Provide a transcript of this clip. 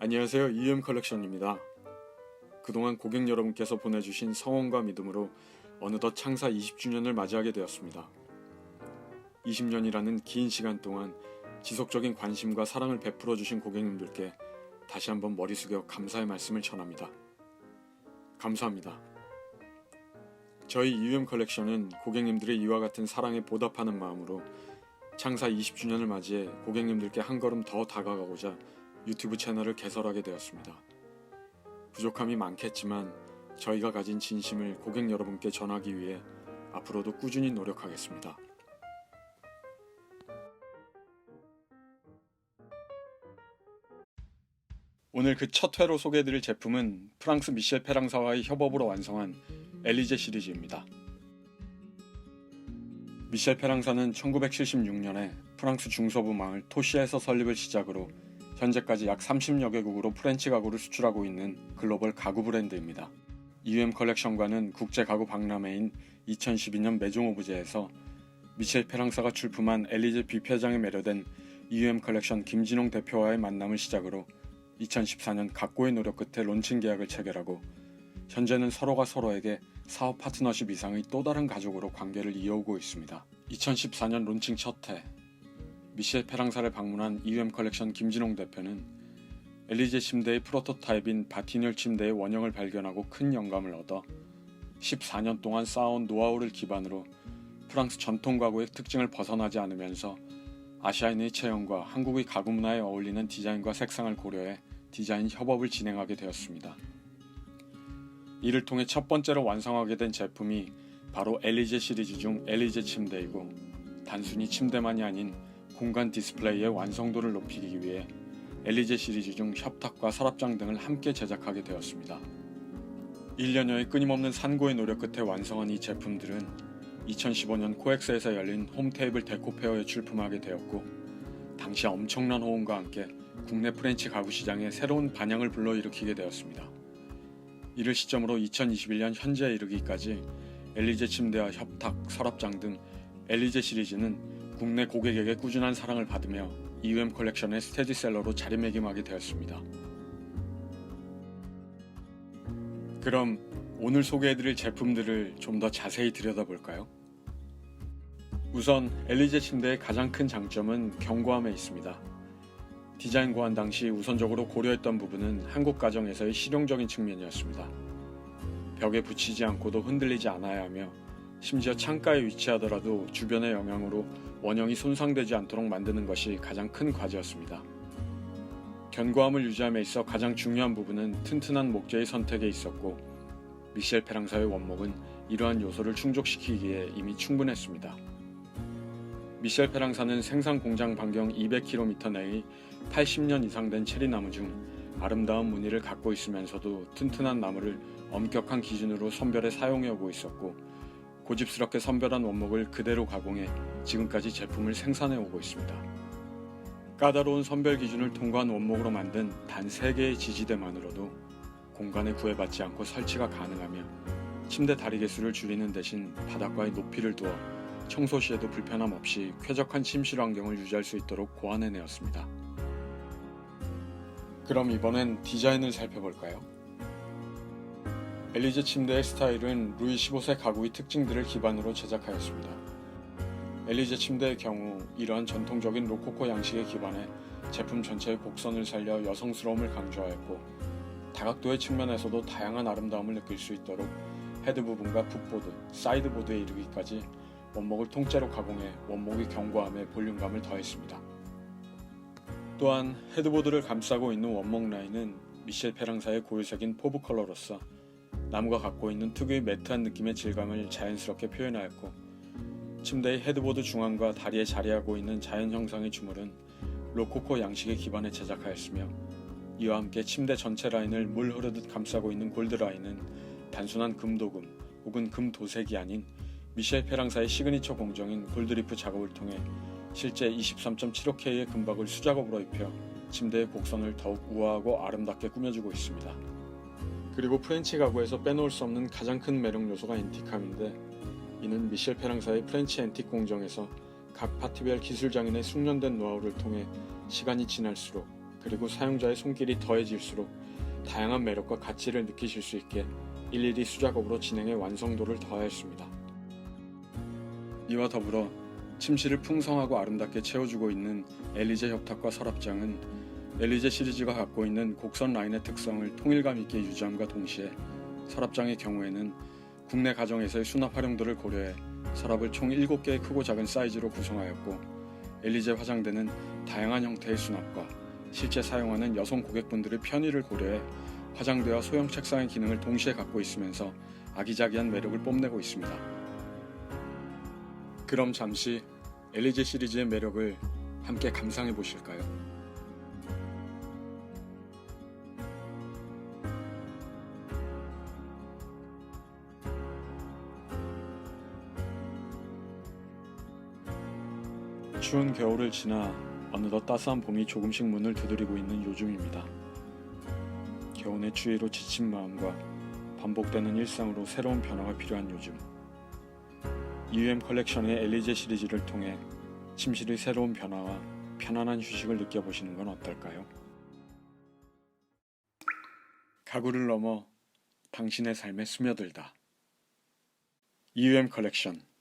안녕하세요. EM 컬렉션입니다. 그동안 고객 여러분께서 보내주신 성원과 믿음으로 어느덧 창사 20주년을 맞이하게 되었습니다. 20년이라는 긴 시간 동안 지속적인 관심과 사랑을 베풀어 주신 고객님들께 다시 한번 머리 숙여 감사의 말씀을 전합니다. 감사합니다. 저희 EM 컬렉션은 고객님들의 이와 같은 사랑에 보답하는 마음으로 창사 20주년을 맞이해 고객님들께 한 걸음 더 다가가고자 유튜브 채널을 개설하게 되었습니다. 부족함이 많겠지만 저희가 가진 진심을 고객 여러분께 전하기 위해 앞으로도 꾸준히 노력하겠습니다. 오늘 그 첫 회로 소개해드릴 제품은 프랑스 미셸 페랑사와의 협업으로 완성한 엘리제 시리즈입니다. 미셸 페랑사는 1976년에 프랑스 중서부 마을 토시에서 설립을 시작으로 현재까지 약 30여 개국으로 프렌치 가구를 수출하고 있는 글로벌 가구 브랜드입니다. EM 컬렉션과는 국제 가구 박람회인 2012년 메종 오브제에서 미셸 페랑사가 출품한 엘리제 뷔페장에 매료된 EM 컬렉션 김진홍 대표와의 만남을 시작으로 2014년 각고의 노력 끝에 론칭 계약을 체결하고 현재는 서로가 서로에게 사업 파트너십 이상의 또 다른 가족으로 관계를 이어오고 있습니다. 2014년 론칭 첫해 미셸 페랑사를 방문한 EM 컬렉션 김진홍 대표는 엘리제 침대의 프로토타입인 바티뉴얼 침대의 원형을 발견하고 큰 영감을 얻어 14년 동안 쌓아온 노하우를 기반으로 프랑스 전통 가구의 특징을 벗어나지 않으면서 아시아인의 체형과 한국의 가구 문화에 어울리는 디자인과 색상을 고려해 디자인 협업을 진행하게 되었습니다. 이를 통해 첫 번째로 완성하게 된 제품이 바로 엘리제 시리즈 중 엘리제 침대이고 단순히 침대만이 아닌 공간 디스플레이의 완성도를 높이기 위해 엘리제 시리즈 중 협탁과 서랍장 등을 함께 제작하게 되었습니다. 1년여의 끊임없는 산고의 노력 끝에 완성한 이 제품들은 2015년 코엑스에서 열린 홈테이블 데코페어에 출품하게 되었고 당시 엄청난 호응과 함께 국내 프렌치 가구 시장에 새로운 반향을 불러일으키게 되었습니다. 이를 시점으로 2021년 현재에 이르기까지 엘리제 침대와 협탁, 서랍장 등 엘리제 시리즈는 국내 고객에게 꾸준한 사랑을 받으며 EUM 컬렉션의 스테디셀러로 자리매김하게 되었습니다. 그럼 오늘 소개해드릴 제품들을 좀 더 자세히 들여다볼까요? 우선 엘리제 침대의 가장 큰 장점은 견고함에 있습니다. 디자인 고안 당시 우선적으로 고려했던 부분은 한국 가정에서의 실용적인 측면이었습니다. 벽에 붙이지 않고도 흔들리지 않아야 하며 심지어 창가에 위치하더라도 주변의 영향으로 원형이 손상되지 않도록 만드는 것이 가장 큰 과제였습니다. 견고함을 유지함에 있어 가장 중요한 부분은 튼튼한 목재의 선택에 있었고 미셸 페랑사의 원목은 이러한 요소를 충족시키기에 이미 충분했습니다. 미셸 페랑사는 생산 공장 반경 200km 내의 80년 이상 된 체리나무 중 아름다운 무늬를 갖고 있으면서도 튼튼한 나무를 엄격한 기준으로 선별해 사용해 오고 있었고 고집스럽게 선별한 원목을 그대로 가공해 지금까지 제품을 생산해 오고 있습니다. 까다로운 선별 기준을 통과한 원목으로 만든 단 3개의 지지대만으로도 공간에 구애받지 않고 설치가 가능하며 침대 다리 개수를 줄이는 대신 바닥과의 높이를 두어 청소 시에도 불편함 없이 쾌적한 침실 환경을 유지할 수 있도록 고안해내었습니다. 그럼 이번엔 디자인을 살펴볼까요? 엘리제 침대의 스타일은 루이 15세 가구의 특징들을 기반으로 제작하였습니다. 엘리제 침대의 경우 이러한 전통적인 로코코 양식에 기반해 제품 전체의 곡선을 살려 여성스러움을 강조하였고 다각도의 측면에서도 다양한 아름다움을 느낄 수 있도록 헤드 부분과 풋보드, 사이드보드에 이르기까지 원목을 통째로 가공해 원목의 견고함에 볼륨감을 더했습니다. 또한 헤드보드를 감싸고 있는 원목 라인은 미셸 페랑사의 고유색인 포브 컬러로서 나무가 갖고 있는 특유의 매트한 느낌의 질감을 자연스럽게 표현하였고 침대의 헤드보드 중앙과 다리에 자리하고 있는 자연 형상의 주물은 로코코 양식에 기반해 제작하였으며 이와 함께 침대 전체 라인을 물 흐르듯 감싸고 있는 골드 라인은 단순한 금도금 혹은 금도색이 아닌 미셸 페랑사의 시그니처 공정인 골드리프 작업을 통해 실제 23.75K의 금박을 수작업으로 입혀 침대의 곡선을 더욱 우아하고 아름답게 꾸며주고 있습니다. 그리고 프렌치 가구에서 빼놓을 수 없는 가장 큰 매력 요소가 앤틱함인데 이는 미셸 페랑사의 프렌치 앤틱 공정에서 각 파티별 기술 장인의 숙련된 노하우를 통해 시간이 지날수록 그리고 사용자의 손길이 더해질수록 다양한 매력과 가치를 느끼실 수 있게 일일이 수작업으로 진행해 완성도를 더하였습니다. 이와 더불어 침실을 풍성하고 아름답게 채워주고 있는 엘리제 협탁과 서랍장은 엘리제 시리즈가 갖고 있는 곡선 라인의 특성을 통일감 있게 유지함과 동시에 서랍장의 경우에는 국내 가정에서의 수납 활용도를 고려해 서랍을 총 7개의 크고 작은 사이즈로 구성하였고 엘리제 화장대는 다양한 형태의 수납과 실제 사용하는 여성 고객분들의 편의를 고려해 화장대와 소형 책상의 기능을 동시에 갖고 있으면서 아기자기한 매력을 뽐내고 있습니다. 그럼 잠시 엘리제 시리즈의 매력을 함께 감상해 보실까요? 추운 겨울을 지나 어느덧 따스한 봄이 조금씩 문을 두드리고 있는 요즘입니다. 겨울의 추위로 지친 마음과 반복되는 일상으로 새로운 변화가 필요한 요즘. UM 컬렉션의 엘리제 시리즈를 통해 침실의 새로운 변화와 편안한 휴식을 느껴보시는 건 어떨까요? 가구를 넘어 당신의 삶에 스며들다. UM 컬렉션